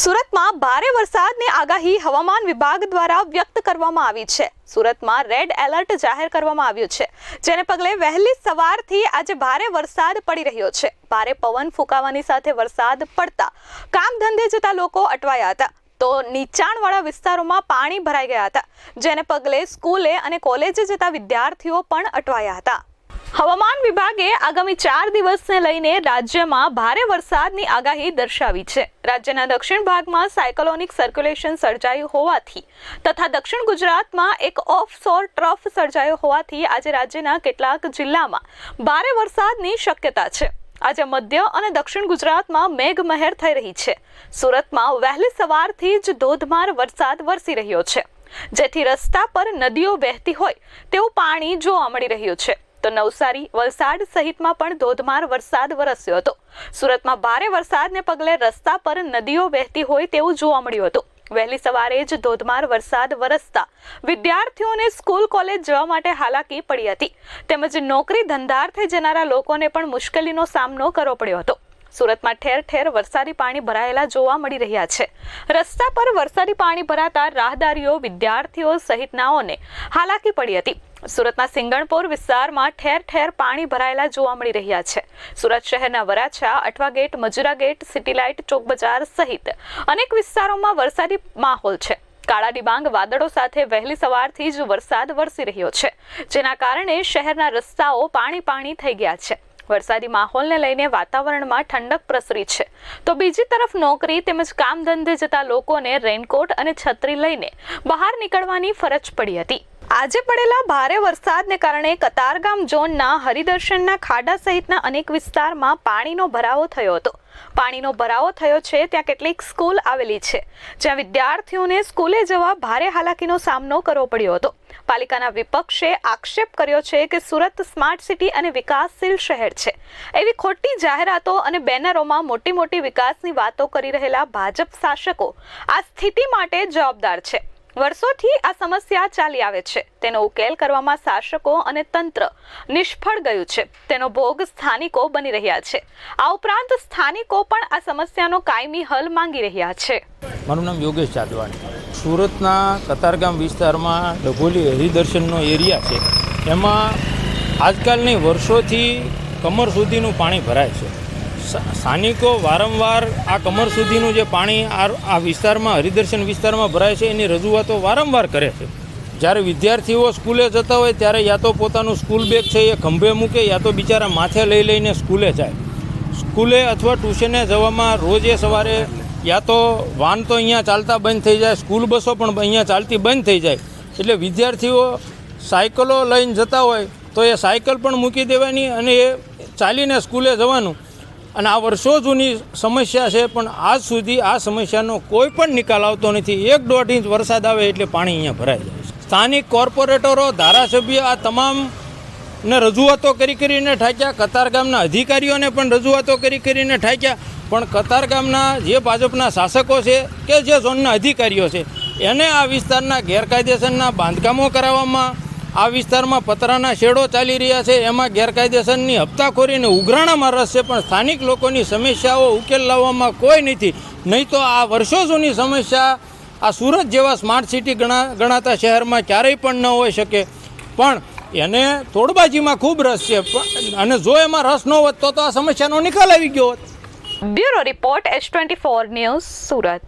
સુરતમાં ભારે વરસાદની આગાહી હવામાન વિભાગ દ્વારા વ્યક્ત કરવામાં આવી છે. સુરતમાં રેડ એલર્ટ જાહેર કરવામાં આવ્યું છે. જેને પગલે વહેલી સવારથી આજે ભારે વરસાદ પડી રહ્યો છે. ભારે પવન ફૂંકાવાની સાથે વરસાદ પડતા કામ ધંધે જતા લોકો અટવાયા હતા. તો નીચાણવાળા વિસ્તારોમાં પાણી ભરાઈ ગયા હતા. જેને પગલે સ્કૂલે અને કોલેજે જતા વિદ્યાર્થીઓ પણ અટવાયા હતા. હવામાન વિભાગે આગામી ચાર દિવસને લઈને રાજ્યમાં ભારે વરસાદની આગાહી દર્શાવી છે. રાજ્યના દક્ષિણ ભાગમાં સાયકલોનિક સર્ક્યુલેશન સર્જાયું હોવાથી તથા દક્ષિણ ગુજરાતમાં એક ઓફ સોર ટ્રફ સર્જાયો હોવાથી આજે રાજ્યના કેટલાક જિલ્લામાં ભારે વરસાદની શક્યતા છે. આજે મધ્ય અને દક્ષિણ ગુજરાતમાં મેઘમહેર થઈ રહી છે. સુરતમાં વહેલી સવારથી જ ધોધમાર વરસાદ વરસી રહ્યો છે. જેથી રસ્તા પર નદીઓ વહેતી હોય તેવું પાણી જોવા મળી રહ્યું છે. તો નવસારી વલસાડ સહિતમાં પણ ધોધમાર વરસાદ વરસ્યો હતો. સુરતમાં ભારે વરસાદને પગલે રસ્તા પર નદીઓ વહેતી હોય તેવું જોવા મળ્યું હતું. વહેલી સવારે જ ધોધમાર વરસાદ વરસતા વિદ્યાર્થીઓને સ્કૂલ કોલેજ જવા માટે હાલાકી પડી હતી. તેમજ નોકરી ધંધાર્થે જનારા લોકોને પણ મુશ્કેલીનો સામનો કરવો પડ્યો હતો. સુરતમાં ઠેર ઠેર વરસાદી પાણી ભરાયેલા જોવા મળી રહ્યા છે. રસ્તા પર વરસાદી પાણી ભરાતા રાહદારીઓ વિદ્યાર્થીઓ સહિતનાઓને હાલાકી પડી હતી. સુરતના સિંગણપોર વિસ્તારમાં ઠેર ઠેર પાણી ભરાયેલા જોવા મળી રહ્યા છે. સુરત શહેરના Varachha, Athwa gate, Majura gate, city light, Chowk Bazaar સહિત અનેક વિસ્તારોમાં વરસાદી માહોલ છે. કાળા ડિબાંગ વાદળો સાથે વહેલી સવારથી જ વરસાદ વરસી રહ્યો છે. જેના કારણે શહેરના રસ્તાઓ પાણી પાણી થઈ ગયા છે. વરસાદી માહોલને લઈને વાતાવરણમાં ઠંડક પ્રસરી છે. તો બીજી તરફ નોકરી તેમજ કામ ધંધે જતા લોકોને રેનકોટ અને છત્રી લઈને બહાર નીકળવાની ફરજ પડી હતી. આજે પડેલા ભારે વરસાદને કારણે કતારગામ ઝોનના હરિદર્શનના ખાડા સહિતના અનેક વિસ્તારમાં પાણીનો ભરાવો થયો હતો. પાણીનો ભરાવો થયો છે, ત્યાં કેટલીક સ્કૂલ આવેલી છે. જ્યાં વિદ્યાર્થીઓને સ્કૂલે જવા ભારે હાલાકીનો સામનો કરવો પડ્યો હતો. પાલિકાના વિપક્ષે આક્ષેપ કર્યો છે કે સુરત સ્માર્ટ સિટી અને વિકાસશીલ શહેર છે. એવી ખોટી જાહેરાતો અને બેનરોમાં મોટી મોટી વિકાસની વાતો કરી રહેલા ભાજપ શાસકો આ સ્થિતિ માટે જવાબદાર છે. વર્ષોથી આ સમસ્યા ચાલી આવે છે. તેનો ઉકેલ કરવામાં શાસકો અને તંત્ર નિષ્ફળ ગયું છે. તેનો ભોગ સ્થાનિકો બની રહ્યા છે. આ ઉપરાંત સ્થાનિકો પણ આ સમસ્યાનો કાયમી હલ માંગી રહ્યા છે. મારું નામ યોગેશ જાદવાણી. સુરતના કતારગામ વિસ્તારમાં ડભોલી હરિદર્શનનો એરિયા છે. એમાં આજકાલની વર્ષોથી કમર સુધીનું પાણી ભરાય છે. સ્થાનિકો વારંવાર આ કમર સુધીનું જે પાણી આ વિસ્તારમાં, હરિદર્શન વિસ્તારમાં ભરાય છે, એની રજૂઆતો વારંવાર કરે છે. જ્યારે વિદ્યાર્થીઓ સ્કૂલે જતા હોય ત્યારે યા તો પોતાનું સ્કૂલ બેગ છે એ ખંભે મૂકે, યા તો બિચારા માથે લઈ લઈને સ્કૂલે જાય. સ્કૂલે અથવા ટ્યુશને જવામાં રોજે સવારે યા તો વાન તો અહીંયા ચાલતા બંધ થઈ જાય, સ્કૂલ બસો પણ અહીંયા ચાલતી બંધ થઈ જાય. એટલે વિદ્યાર્થીઓ સાયકલો લઈને જતા હોય તો એ સાયકલ પણ મૂકી દેવાની અને એ ચાલીને સ્કૂલે જવાનું. અને આ વર્ષો જૂની સમસ્યા છે, પણ આજ સુધી આ સમસ્યાનો કોઈ પણ નિકાલ આવતો નથી. એક દોઢ ઇંચ વરસાદ આવે એટલે પાણી અહીંયા ભરાઈ જાય સ્થાનિક કોર્પોરેટરો, ધારાસભ્ય, આ તમામ ને રજૂઆતો કરી કરીને ઠાક્યા. કતારગામના અધિકારીઓને પણ રજૂઆતો કરી કરીને ઠાક્યા. પણ કતારગામના જે ભાજપના શાસકો છે કે જે ઝોનના અધિકારીઓ છે, એને આ વિસ્તારના ગેરકાયદેસરના બાંધકામો કરાવવામાં આ વિસ્તારમાં પતરાના શેડો ચાલી રહ્યા છે. એમાં ગેરકાયદેસરની હપ્તાખોરીને ઉઘરાણામાં રસ છે, પણ સ્થાનિક લોકોની સમસ્યાઓ ઉકેલ લાવવામાં કોઈ નથી. નહીં તો આ વર્ષો જૂની સમસ્યા આ સુરત જેવા સ્માર્ટ સિટી ગણા, ગણાતા શહેરમાં ક્યારેય પણ ન હોઈ શકે. પણ એને તોડબાજીમાં ખૂબ રસ છે. અને જો એમાં રસ ન હોત તો તો આ સમસ્યાનો નિકાલ આવી ગયો હોત. Bureau report H twenty four news Surat.